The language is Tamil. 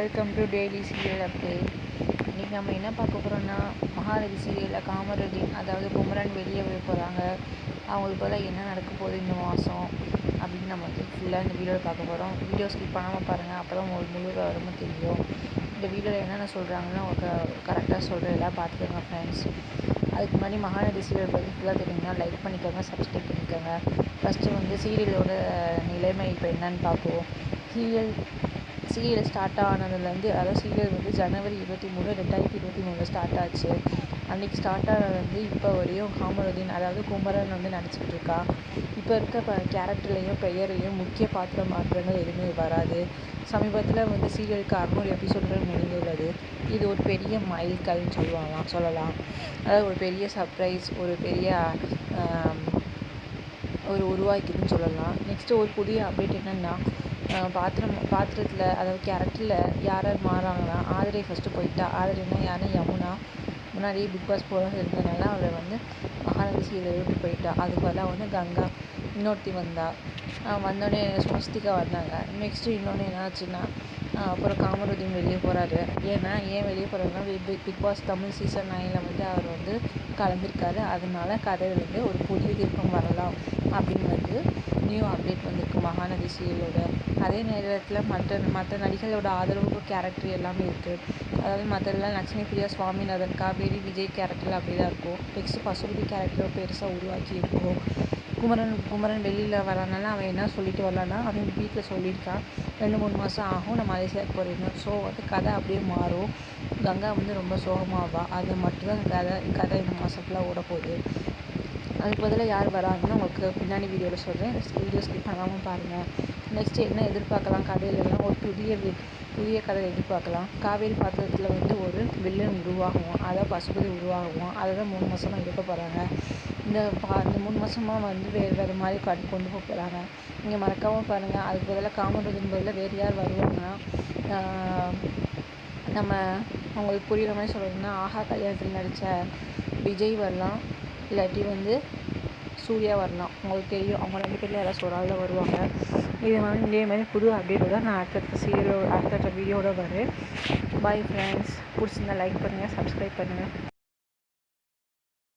டெய்லி சீரியல் அப்டேட் இன்றைக்கி நம்ம என்ன பார்க்க போகிறோம்னா மகாநதி சீரியலில் காமருதீன் அதாவது குமரன் வெளியே போய் போகிறாங்க அவங்களுக்கு பதிலாக என்ன நடக்க போகுது இந்த மாதம் அப்படின்னு நம்ம வந்து ஃபுல்லாக இந்த வீடியோவில் பார்க்க போகிறோம் வீடியோ ஸ்கிப் பண்ணாமல் பாருங்கள் அப்போ தான் உங்களுக்கு முழு விவரமும் தெரியும். இந்த வீடியோவில் என்னென்ன சொல்கிறாங்கன்னு உங்களுக்கு கரெக்டாக சொல்கிறதெல்லாம் பார்த்துக்கோங்க ஃப்ரெண்ட்ஸ் அதுக்கு முன்னாடி மகாநதி சீரியல் பற்றி ஃபுல்லாக தெரியுங்கன்னா லைக் பண்ணிக்கோங்க சப்ஸ்கிரைப் பண்ணிக்கோங்க. ஃபஸ்ட்டு வந்து சீரியலோட நிலைமை இப்போ என்னன்னு பார்ப்போம். சீரியல் சீரியல் ஸ்டார்ட் ஆனதுலேருந்து அதாவது சீரியல் வந்து ஜனவரி இருபத்தி மூணு ரெண்டாயிரத்தி இருபத்தி மூணில் ஸ்டார்ட் ஆச்சு. அன்றைக்கி ஸ்டார்ட் ஆனது இப்போ வரையும் காமருதீன் அதாவது குமரன் வந்து நடிச்சிக்கிட்டு இருக்கா. இப்போ இருக்க ப கேரக்டர்லேயும் பெயர்லேயும் முக்கிய பாத்திர மாற்றங்கள் எதுவுமே வராது. சமீபத்தில் வந்து சீரியலுக்கு அறுநூறு எபிசோட்கள் முடிந்துள்ளது இது ஒரு பெரிய மைல்கல்னு சொல்லுவாங்களாம் சொல்லலாம். அதாவது ஒரு பெரிய சர்ப்ரைஸ் ஒரு பெரிய ஒரு உருவாக்கிதுன்னு சொல்லலாம். நெக்ஸ்ட்டு ஒரு புதிய அப்டேட் என்னென்னா பாத்திரம் பாத்திரத்தில் அதாவது கேரக்டரில் யார் யார் மாறாங்கன்னா ஆதிரை ஃபஸ்ட்டு போயிட்டா ஆதிரைனா யாருன்னா யமுனா. முன்னாடியே பிக் பாஸ் போக இருந்ததுனால அவளை வந்து மகாநதி சீரியலை விட்டு போயிட்டா. அதுக்கு பதிலாக வந்து கங்கா இன்னொருத்தி வந்தா. வந்தோடனே சுமஸ்திகா வந்தாங்க. நெக்ஸ்ட்டு இன்னொன்று என்ன ஆச்சுன்னா அப்புறம் காமருதீன் வெளியே போகிறாரு ஏன்னா ஏன் வெளியே போகிறாருன்னா big Bigg Boss Tamil season நைனில் வந்து அவர் வந்து கலந்துருக்காரு. அதனால கதையிலேருந்து வந்து ஒரு புதிய திருப்பம் வரலாம் அப்படின்னு வந்து நியூ அப்டேட் வந்திருக்கு மகாநதி சீரியலோட அதே நேரத்தில் மற்ற மற்ற நடிகர்களோட ஆதரவு கேரக்டர் எல்லாமே இருக்குது அதாவது மற்றெல்லாம் லக்ஷ்மி பிரியா சுவாமிநாதன் காவேரி விஜய் கேரக்டர் அப்படி தான் இருக்கும். நெக்ஸ்ட் பசுபதி கேரக்டர் பெருசாக உருவாக்கி இருக்கும். குமரன் குமரன் வெளியில் வரனால அவன் என்ன சொல்லிட்டு வரலான்னா அவன் வீட்டில் சொல்லியிருக்கான் ரெண்டு மூணு மாதம் ஆகும் நான் மலேசியாவுக்கு போகிறேன்னு ஸோ வந்து கதை அப்படியே மாறும். கங்கா வந்து ரொம்ப சோகமாவா அது மட்டும்தான் கதை கதை இந்த மாதம் ஃபுல்லாக ஓட போகுது. அதுக்கு பதிலாக யார் வராங்கன்னு உங்களுக்கு பின்னாடி வீடியோவில் சொல்கிறேன் வீடியோ ஸ்கிப் பண்ணாமல் பாருங்கள் நெக்ஸ்ட்டு என்ன எதிர்பார்க்கலாம்? கதையிலலாம் ஒரு புதிய வி- புதிய கதை எதிர்பார்க்கலாம். காவேரி பாத்திரத்தில் வந்து ஒரு வில்லன் உருவாகும். அதை பசுபதி உருவாகும். அதை தான் மூணு மாதமாக எடுக்க போகிறாங்க இந்த பா இந்த மூணு மாதமாக வந்து வேறு வேறு மாதிரி காட்டி கொண்டு போக போகிறாங்க நீங்கள் மறக்காமல் பாருங்கள் அதுக்கு பதிலாக காமராஜன் பதிலாக வேறு யார் வருவாங்கன்னா நம்ம அவங்களுக்கு புரியுற மாதிரி சொல்லணும்னா ஆஹா கல்யாணத்தில் நடித்த விஜய் வரலாம். இல்லாட்டி வந்து சூர்யா வரலாம். உங்களுக்கு தெரியும். அவங்க ரெண்டு பேரில் யாராவது ஒரு ஆளில் வருவாங்க. இது மாதிரி இதே மாதிரி புது அப்டேட்டோட நான் அடுத்தடுத்த சீரியலோட அடுத்தடுத்த வீடியோட வரேன். பாய் ஃப்ரெண்ட்ஸ் பிடிச்சிருந்தா லைக் பண்ணுங்கள் சப்ஸ்கிரைப் பண்ணுங்கள்